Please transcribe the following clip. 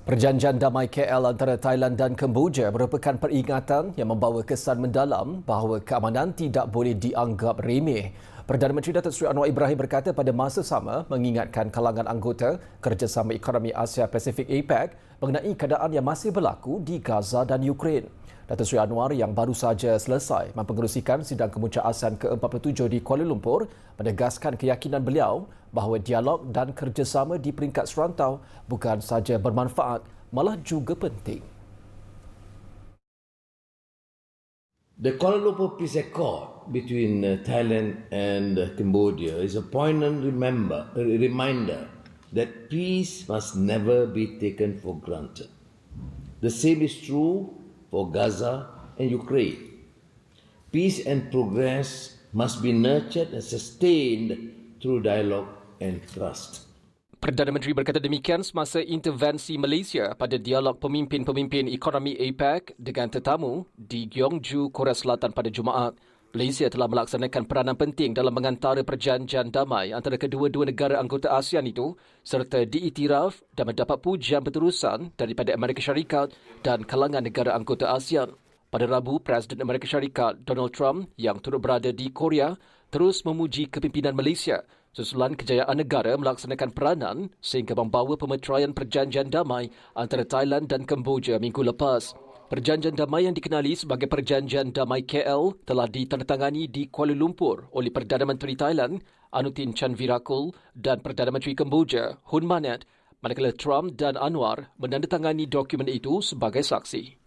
Perjanjian damai KL antara Thailand dan Kemboja merupakan peringatan yang membawa kesan mendalam bahawa keamanan tidak boleh dianggap remeh. Perdana Menteri Datuk Seri Anwar Ibrahim berkata pada masa sama mengingatkan kalangan anggota Kerjasama Ekonomi Asia Pasifik APEC mengenai keadaan yang masih berlaku di Gaza dan Ukraine. Datuk Seri Anwar yang baru saja selesai mempengerusikan sidang kemuncak ASEAN ke-47 di Kuala Lumpur menegaskan keyakinan beliau bahawa dialog dan kerjasama di peringkat serantau bukan saja bermanfaat malah juga penting. The Kuala Lumpur Peace Accord between uh, Thailand and uh, Cambodia is a poignant remember, a reminder that peace must never be taken for granted. The same is true for Gaza and Ukraine. Peace and progress must be nurtured and sustained through dialogue and trust. Perdana Menteri berkata demikian semasa intervensi Malaysia pada dialog pemimpin-pemimpin ekonomi APEC dengan tetamu di Gyeongju, Korea Selatan pada Jumaat. Malaysia telah melaksanakan peranan penting dalam mengantara perjanjian damai antara kedua-dua negara anggota ASEAN itu serta diiktiraf dan mendapat pujian berterusan daripada Amerika Syarikat dan kalangan negara anggota ASEAN. Pada Rabu, Presiden Amerika Syarikat Donald Trump yang turut berada di Korea terus memuji kepimpinan Malaysia susulan kejayaan negara melaksanakan peranan sehingga membawa pemeteraian perjanjian damai antara Thailand dan Kemboja minggu lepas. Perjanjian damai yang dikenali sebagai Perjanjian Damai KL telah ditandatangani di Kuala Lumpur oleh Perdana Menteri Thailand Anutin Chanvirakul dan Perdana Menteri Kemboja Hun Manet manakala Trump dan Anwar menandatangani dokumen itu sebagai saksi.